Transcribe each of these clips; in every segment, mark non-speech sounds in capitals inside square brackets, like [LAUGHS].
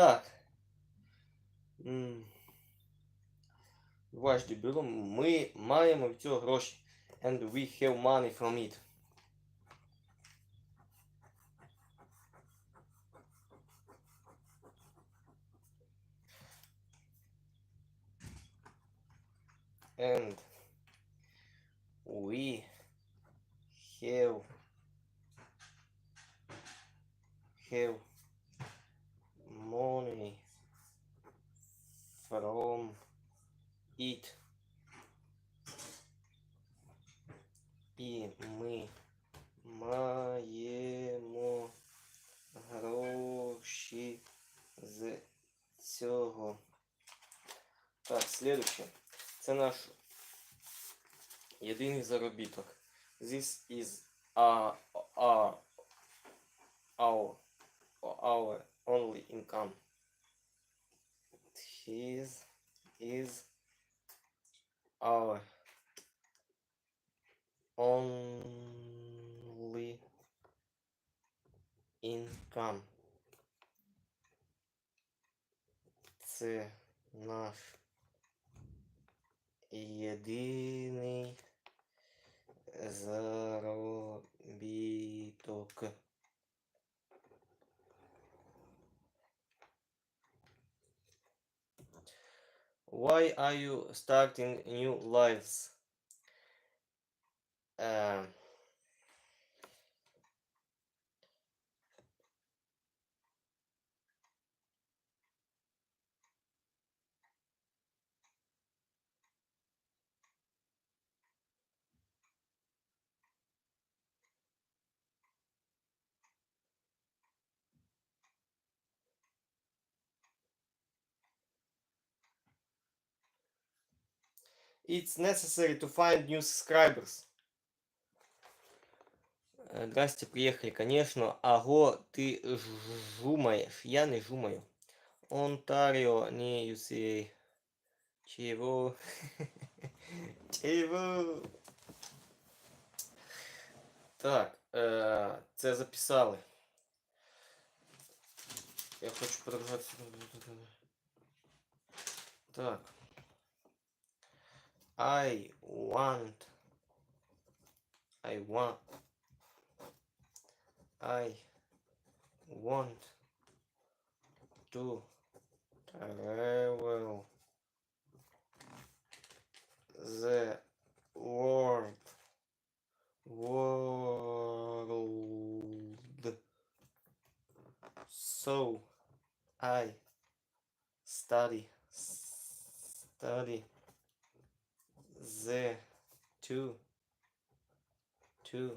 Так. М. Ваш дебілом, ми маємо від цього гроші. And we have money from it. And we have have money from it. І ми маємо гроші з цього. Так, следующее. Це наш єдиний заробіток. This is a, a, our, our only income. His is our only income. Це наш єдиний заробіток. Why are you starting new lives? Е, It's necessary to find new subscribers. Э, Здрасте, приехали, конечно. Аго, ты жумаешь. Я не жумаю. Онтарио, не USA. Чего? [LAUGHS] Чего? Так, це записали. Я хочу подержати. Так. I want. I want. I want to travel the world. World. So I study study the two two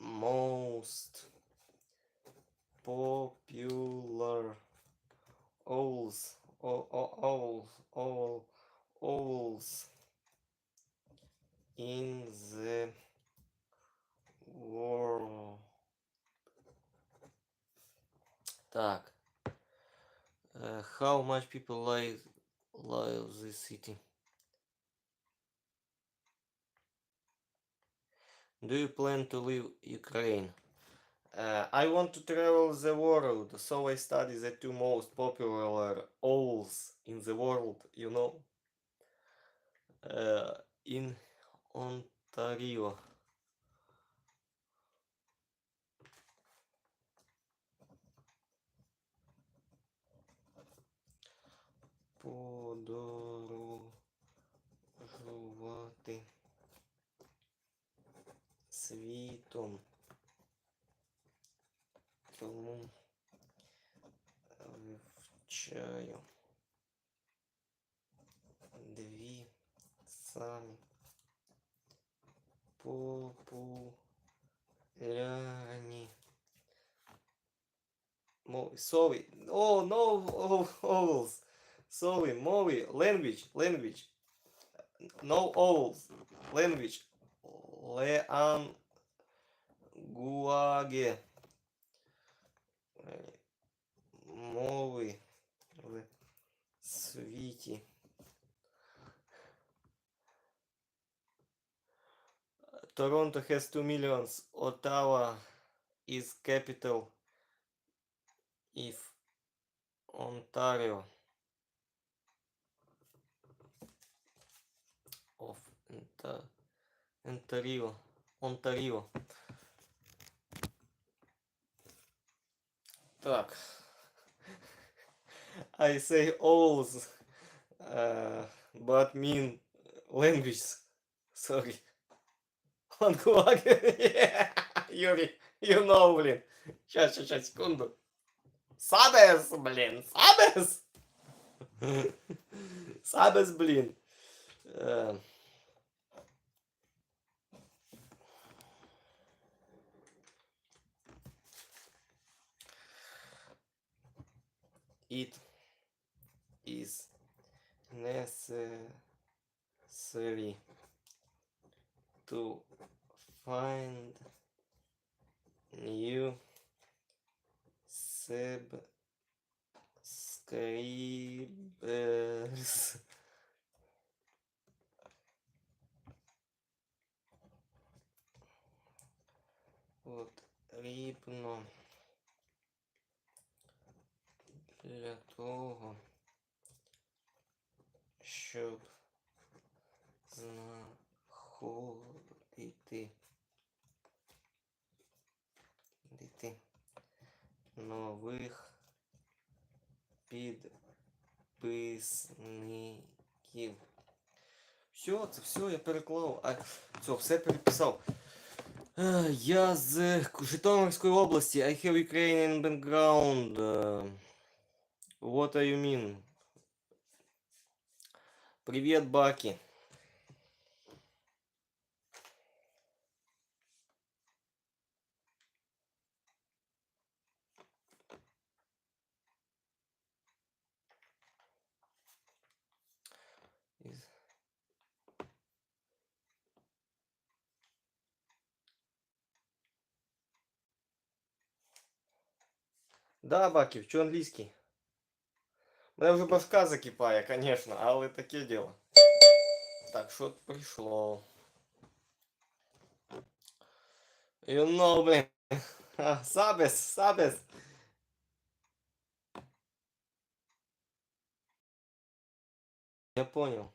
most popular owls o- o- owls owl owls in the world. Так. Uh, how much people live this city? Do you plan to leave Ukraine? Uh, I want to travel the world, so I study the two most popular owls in the world, you know, uh, in Ontario. Подорожувати світом. Тому вивчаю дві самі популярні. Sorry. Oh, no, oh, owls. Sorry, мови. Language, language. No owls. Language. Lean Гуаге. Мови в світі. Toronto has 2 millions. Ottawa is capital if Ontario Onta- Ontario Ontario Так. [LAUGHS] I say alls, uh, but mean language. Sorry. Говорит, [LAUGHS] Юрий, you know, блин. Сейчас, сейчас, секунду. Сабес, блин, Сабес. [LAUGHS] Сабес, блин. Э, It is necessary to find new subscribers потрібно для того, щоб знаходити дити нових підписників. Все, це все, я переклав. А, все, все переписав. Е, Я з Житомирської області. I have Ukrainian background. You mean? Привет, Баки. Да, Баки, вчу англійський. Мене вже башка закипає, конечно, але таке діло. Так, що прийшло? You know, блин. А, Сабес, Сабес. Я понял.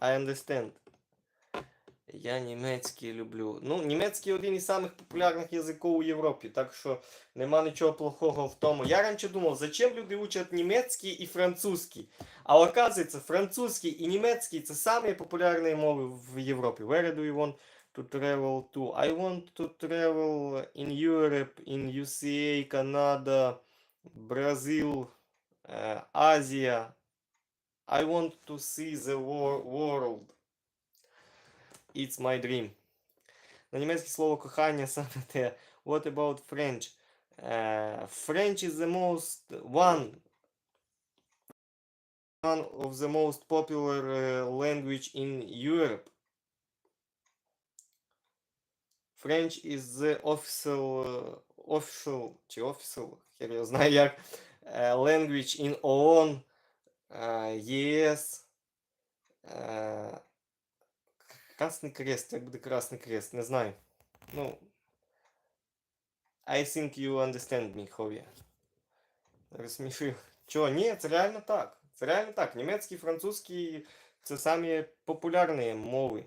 I understand. Я німецький люблю. Ну, німецький один із самих популярних язиків у Європі, так що нема нічого плохого в тому. Я раніше думав, зачем люди учать німецький і французький. А оказується, французький і німецький це самі популярні мови в Європі. Where do you want to travel to? I want to travel in Europe, in USA, Canada, Brazil, uh, Asia. I want to see the wor- world. It's my dream. На німецьке слово кохання [LAUGHS] саме те. What about French? Uh, French is the most one one of the most popular uh, language in Europe. French is the official uh, official чи official, хер його знає як uh, language in ООН, uh, ЄС. Uh, Красний крест, як буде Красний крест, не знаю. Ну. I think you understand me, Хові. Розсмішив. Чого? Ні, це реально так. Це реально так. Німецький, французький це самі популярні мови.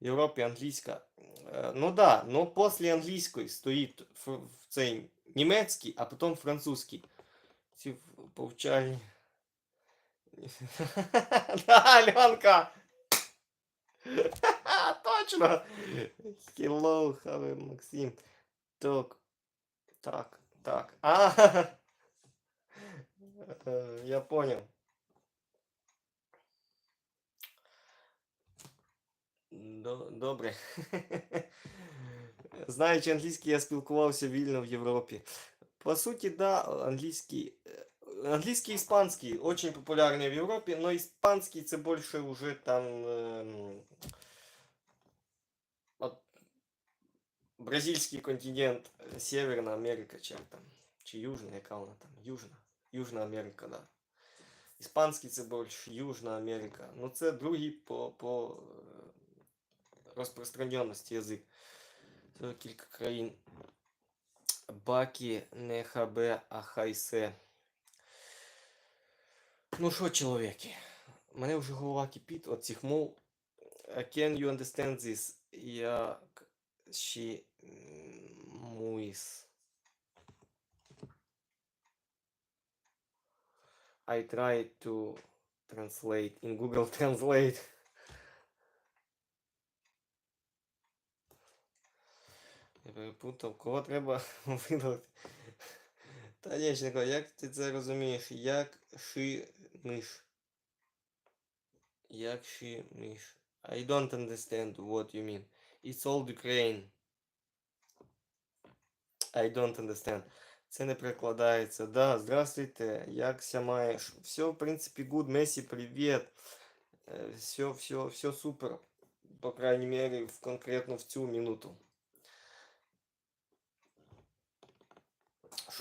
В Європі англійська. Е, Ну да, но після англійської стоїть ф- в цей німецький, а потім французький. Ці повчальні. [LAUGHS] Да, Альонка! [LAUGHS] Точно! Hello, Хави Максим. Так. Так, так. [LAUGHS] А, Е, я понял. До- Добре. [LAUGHS] Знаючи англійський, я спілкувався вільно в Європі. По суті, да, англійський. е, Англійський і іспанський очень популярні в Європі, но іспанський це більше уже там. ем, от, бразильський континент, е, Северна Америка, чи як там. Чи Южна, яка вона там? Южна. Южна Америка, да. Іспанський це більш Южна Америка. Ну це другий по, по е, розпространеності язик. Це кілька країн. Бакі не хабе, а хайсе. Ну що, чоловіки? Мене вже голова кипить от цих мов. Can you understand this? Як she муїс. I tried to translate in Google [LAUGHS] Translate. Я перепутав, кого треба [LAUGHS] видалити. Танечнико, як ти це розумієш? Як шимиш? Як шимиш? I don't understand what you mean. It's old Ukraine. I don't understand. Це не перекладається. Да, здравствуйте, якся маєш? Все, в принципі, good, Месі, привіт. Все, все, все супер. По крайней мере, в, конкретно в цю минуту.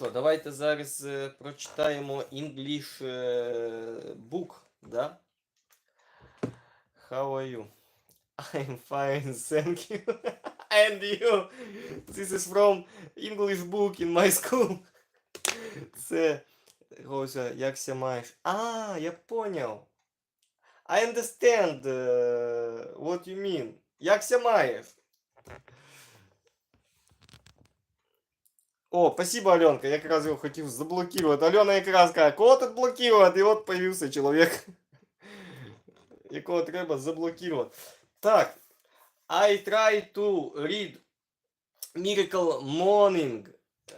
Що, давайте зараз е, прочитаємо English е, book, да? How are you? I'm fine, thank you. And you? This is from English book in my school. Це, Роза, як ся маєш? А, я понял. I understand uh, what you mean. Як ся маєш? О, спасибо, Аленка. Я якраз його хотів заблокувати. Альона якраз каже, кого тут блокувати? І от появився чоловік, якого треба заблокувати. Так. I try to read Miracle Morning.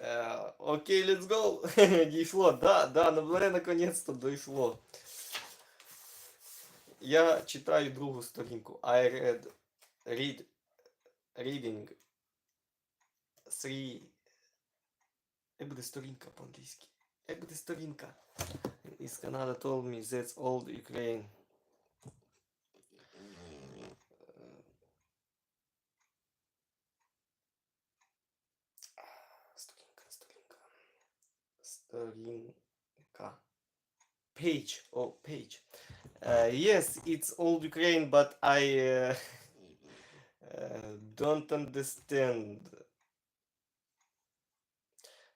Е, Окей, let's go. [LAUGHS] Дійшло, да, да, на мене наконец-то дійшло. Я читаю другу сторінку. I read, read, reading. Three. Як буде сторінка по-англійськи? Як буде сторінка? Is Canada told me that's old Ukraine. Сторінка, сторінка. Сторінка. Page. Oh, page. Uh, yes, it's old Ukraine, but I uh, [LAUGHS] uh, don't understand.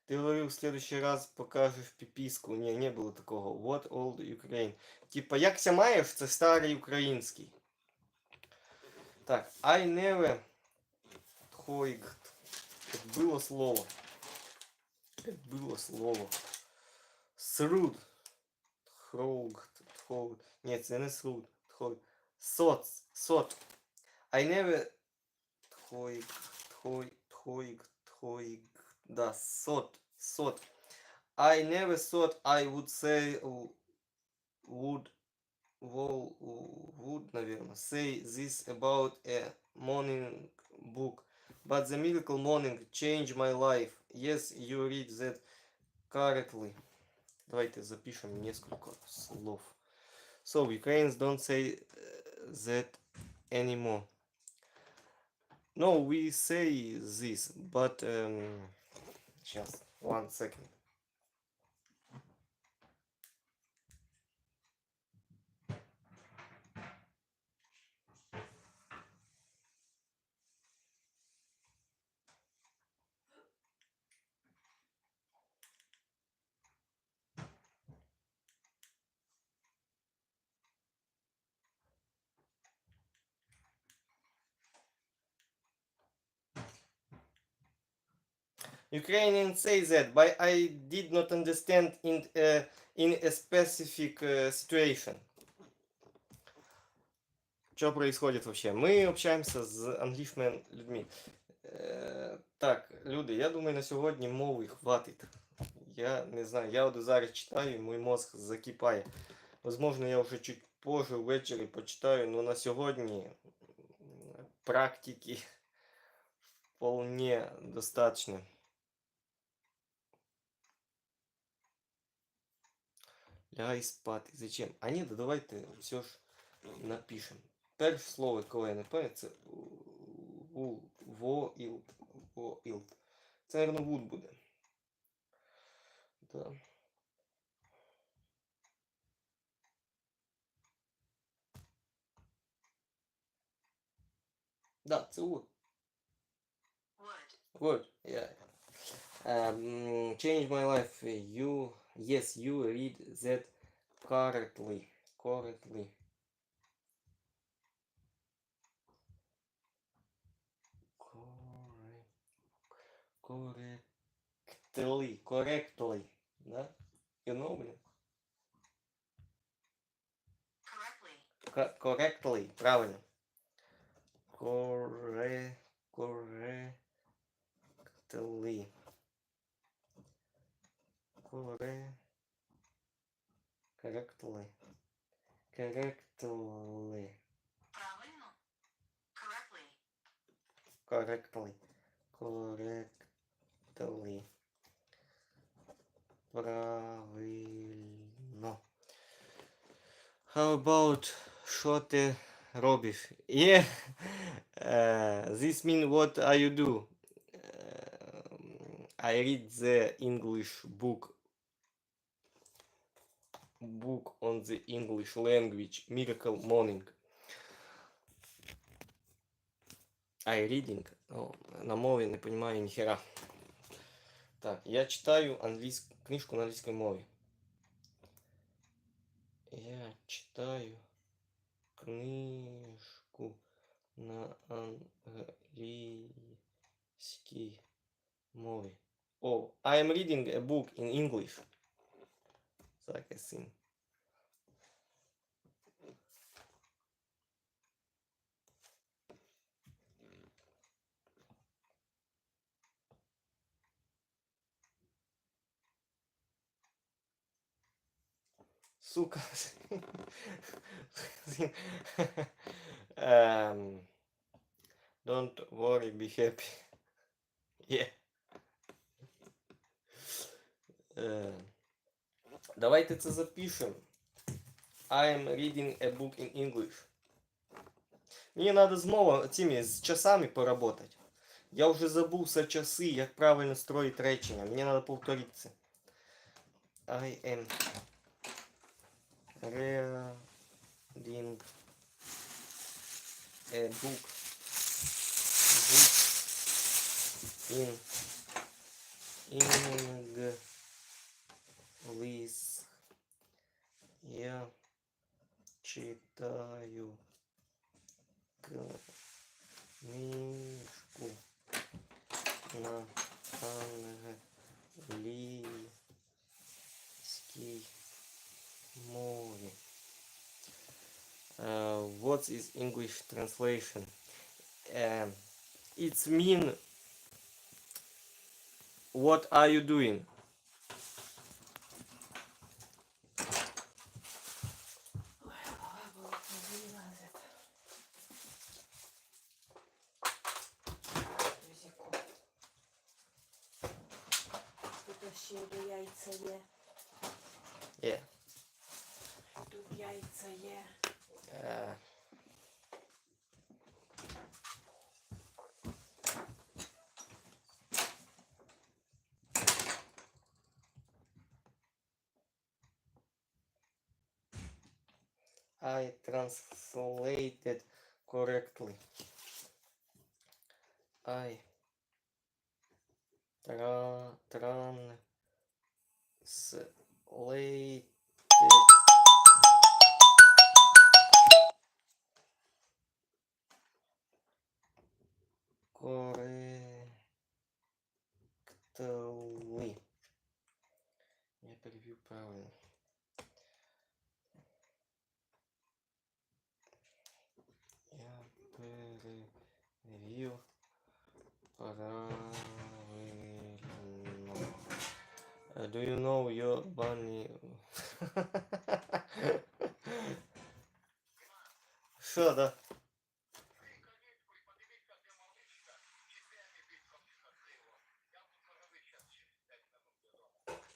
Ты говорил, в следующий раз покажешь пиписку. Не, не было такого. What old Ukraine. Типа, як ся маєш, це старий український. Так, I never Тхойгт. Как было слово. Как было слово. Сруд. Тхроугт. Тхоугт. Нет, це не сруд. Тхоугт. Соц. Сот. I never Тхойгт. Тхой. Тхойгт. Тхойгт. Да, сот. Сот. I never thought I would say uh, would wol- would, наверное, say this about a morning book. But the miracle morning changed my life. Yes, you read that correctly. Давайте запишем несколько слов. So, Ukrainians don't say uh, that anymore. No, we say this, but um, just one second. Ukrainians say that, but I did not understand in uh, in a specific uh, situation. Что происходит вообще? Мы общаемся з англішими людьми. Е, так, люди, я думаю, на сьогодні мови хватить. Я не знаю, я от зараз читаю, мій мозг закипає. Возможно, я вже чуть позже ввечері почитаю, но на сьогодні практики [LAUGHS] вполне достаточно. Лягай спати. Зачем? А ні, да давайте все ж напишем. Перше слово, коли я не пам'ятаю, це ву- воілд. Воілд. Це, мабуть, вуд буде. Да. Да, це вуд. Would. Wood, yeah. Um, change my life. You, yes, you read that correctly. Correctly. Corre- Correctly. Correctly. Да? You know, блин? correctly, Correctly. Правильно. Corre... Correctly. Corre... Correctly. Correctly. правильно, correctly, Correctly. Correctly. Правильно. How about що ти робиш? Yeah. Uh, this mean what are you do? Um, I read the English book book on the English language Miracle Morning. I reading. О, на мові не понимаю ніхера. Так, я читаю англійську книжку на англійській мові. Я читаю книжку на англійській мові. О, I am reading a book in English. Será que é assim? Um, don't worry, be happy. [LAUGHS] yeah. Uh. Давайте це запишемо. I am reading a book in English. Мені треба з мовами, цими, з часами поработати. Я вже забувся часи, як правильно строїти речення. Мені треба повторити це. I am reading a book, book in English. читаю книжку на англійській мові. Uh, what is English translation? Uh, it's mean what are you doing? До яйця є. Yeah. Тут яйця є. Uh, I translated correctly. I tra translated correctly. Я перевів правильно. Я перевів правильно. Do you know your bunny? Що, да?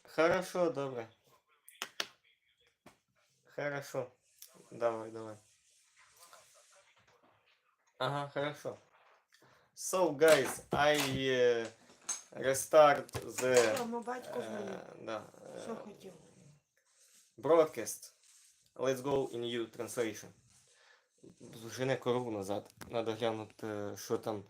Хорошо, добре. Хорошо. Давай, давай. Ага, хорошо. So, guys, I uh, Рестарт з. Тому е, батько е, да, Що? Е, Broadcast. Let's go in you translation. Вже не кору назад. Надо глянути, е, що там